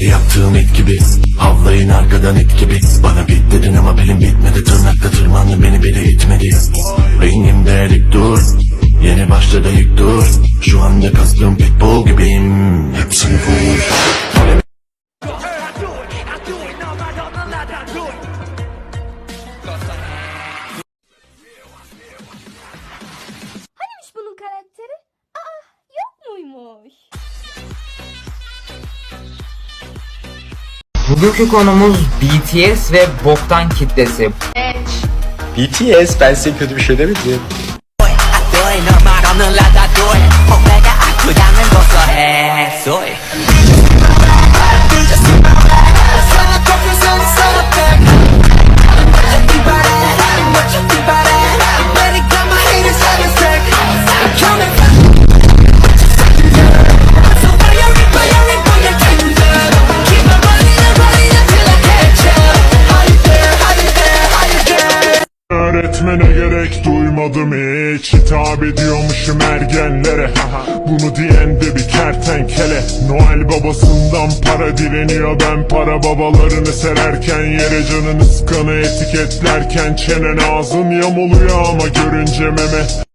Yaptığım it gibi Havlayın arkadan it gibi. Bana bit dedin ama benim bitmedi. Tırnakla tırmandı beni biri itmedi. Ringimde erik dur Yeni başladı ilk dur. Şu anda kastım pitbull gibiyim. Hepsini vur. Hanimiş bunun karakteri? Aa yok muymuş? Bugünkü konumuz BTS ve boktan kitlesi. BTS ben size kötü bir şey demedim. Öğretmene gerek duymadım hiç. Hitap ediyormuşum ergenlere. Bunu diyen de bir kertenkele. Noel babasından para dileniyor Ben para babalarını sererken Yere canını sıkanı etiketlerken Çenen ağzın yamuluyor ama görünce meme